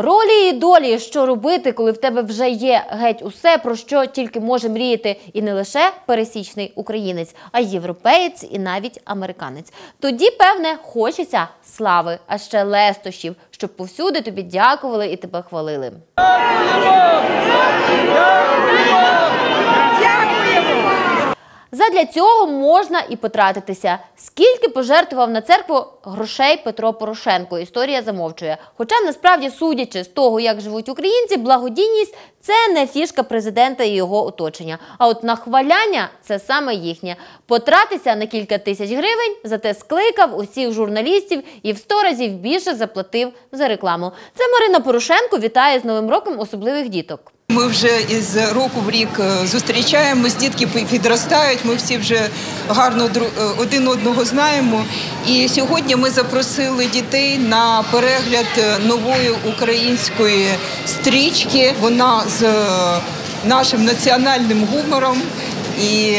Ролі і долі, що робити, коли в тебе вже є геть усе, про що тільки може мріяти і не лише пересічний українець, а й європеєць і навіть американець. Тоді, певне, хочеться слави, а ще лестощів, щоб повсюди тобі дякували і тебе хвалили. Задля цього можна і потратитися. Скільки пожертвував на церкву грошей Петро Порошенко? Історія замовчує. Хоча насправді, судячи з того, як живуть українці, благодійність це не фішка президента і його оточення. А от нахваляння це саме їхнє. Потратися на кілька тисяч гривень, зате скликав усіх журналістів і в сто разів більше заплатив за рекламу. Це Марина Порошенко вітає з Новим роком особливих діток. Ми вже із року в рік е, зустрічаємось, дітки підростають. Ми всі вже гарно е, один одного знаємо. І сьогодні ми запросили дітей на перегляд е, нової української стрічки. Вона з нашим національним гумором і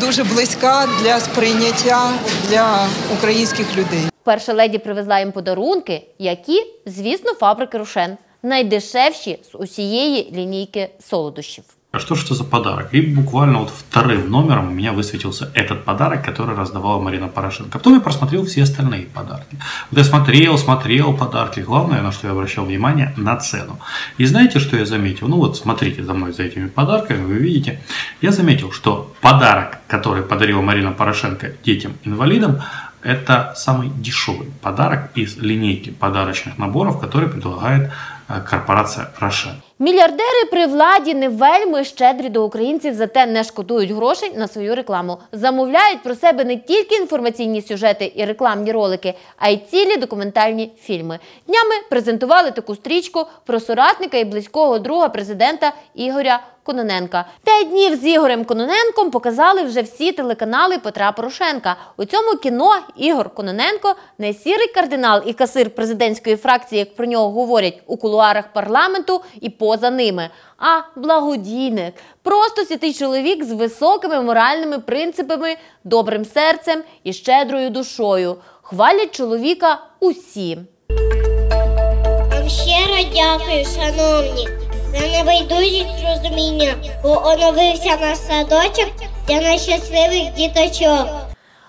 дуже близька для сприйняття для українських людей. Перша леді привезла їм подарунки, які, звісно, фабрики Рошен. Найдешевші з усієї лінійки солодощів. А что ж это за подарок? И буквально вот вторым номером у меня высветился этот подарок, который раздавала Марина Порошенко. Потом я просмотрел все остальные подарки. Вот я смотрел, смотрел подарки. Главное, на что я обращал внимание, на цену. И знаете, что я заметил? Ну вот смотрите за мной за этими подарками, вы видите. Я заметил, что подарок, который подарила Марина Порошенко детям-инвалидам, это самый дешевый подарок из линейки подарочных наборов, который предлагает э, корпорация Рошен. Мільярдери при владі не вельми щедрі до українців, зате не шкодують грошей на свою рекламу. Замовляють про себе не тільки інформаційні сюжети і рекламні ролики, а й цілі документальні фільми. Днями презентували таку стрічку про соратника і близького друга президента Ігоря Кононенка. П'ять днів з Ігорем Кононенком показали вже всі телеканали Петра Порошенка. У цьому кіно Ігор Кононенко не сірий кардинал і касир президентської фракції, як про нього говорять у кулуарах парламенту і поза ними, а благодійник. Просто святий чоловік з високими моральними принципами, добрим серцем і щедрою душою. Хвалять чоловіка усі. Вам щиро дякую, шановні, за небайдужість розуміння, бо оновився наш садочок для найщасливих діточок.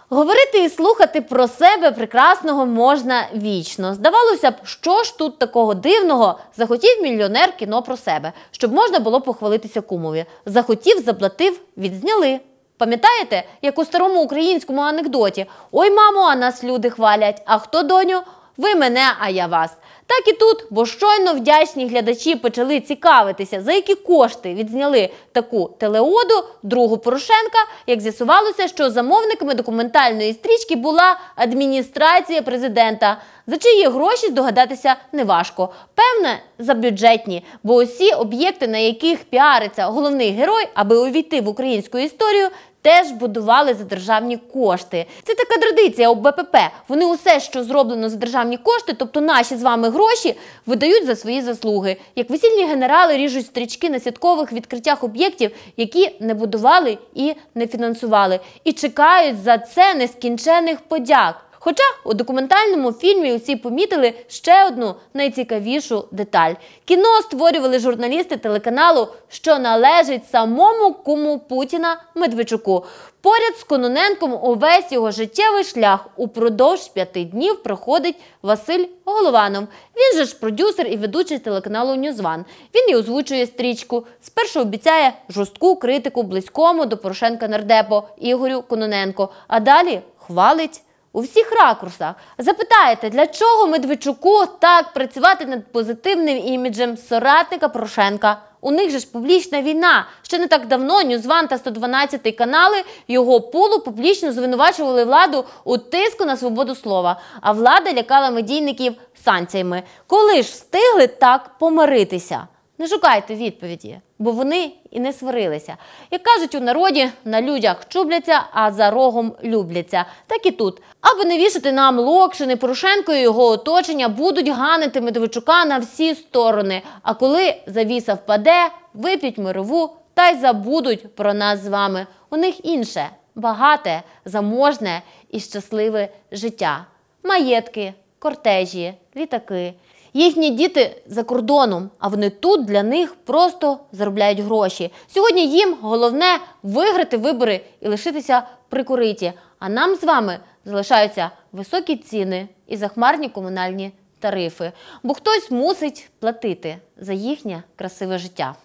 Говорити і слухати про себе прекрасного можна вічно. Здавалося б, що ж тут такого дивного захотів мільйонер кіно про себе, щоб можна було похвалитися кумові. Захотів, заплатив, відзняли. Пам'ятаєте, як у старому українському анекдоті: Ой, мамо, а нас люди хвалять. А хто доню? Ви мене, а я вас. Так і тут, бо щойно вдячні глядачі почали цікавитися, за які кошти відзняли таку телеоду другу Порошенка, як з'ясувалося, що замовниками документальної стрічки була адміністрація президента. За чиї гроші здогадатися неважко. Певне, за бюджетні, бо усі об'єкти, на яких піариться головний герой, аби увійти в українську історію, теж будували за державні кошти. Це така традиція у БПП. Вони усе, що зроблено за державні кошти, тобто наші з вами гроші, видають за свої заслуги. Як весільні генерали ріжуть стрічки на святкових відкриттях об'єктів, які не будували і не фінансували, і чекають за це нескінчених подяк. Хоча у документальному фільмі усі помітили ще одну найцікавішу деталь: кіно створювали журналісти телеканалу, що належить самому куму Путіна Медведчуку. Поряд з Кононенком увесь його життєвий шлях упродовж п'яти днів проходить Василь Голованов. Він же ж продюсер і ведучий телеканалу Ньюзван. Він і озвучує стрічку. Спершу обіцяє жорстку критику близькому до Порошенка нардепо Ігорю Кононенко, а далі хвалить у всіх ракурсах. Запитаєте, для чого Медведчуку так працювати над позитивним іміджем соратника Порошенка? У них же ж публічна війна. Ще не так давно Ньюзван та 112 канали його пулу публічно звинувачували владу у тиску на свободу слова. А влада лякала медійників санкціями. Коли ж встигли так помиритися? Не шукайте відповіді, бо вони і не сварилися. Як кажуть у народі, на людях чубляться, а за рогом любляться. Так і тут. Аби не вішати нам Локшини, Порошенко і його оточення будуть ганити Медведчука на всі сторони. А коли завіса впаде, вип'ють мирову та й забудуть про нас з вами. У них інше багате, заможне і щасливе життя. Маєтки, кортежі, літаки. Їхні діти за кордоном, а вони тут для них просто заробляють гроші. Сьогодні їм головне виграти вибори і лишитися при кориті. А нам з вами залишаються високі ціни і захмарні комунальні тарифи, бо хтось мусить платити за їхнє красиве життя.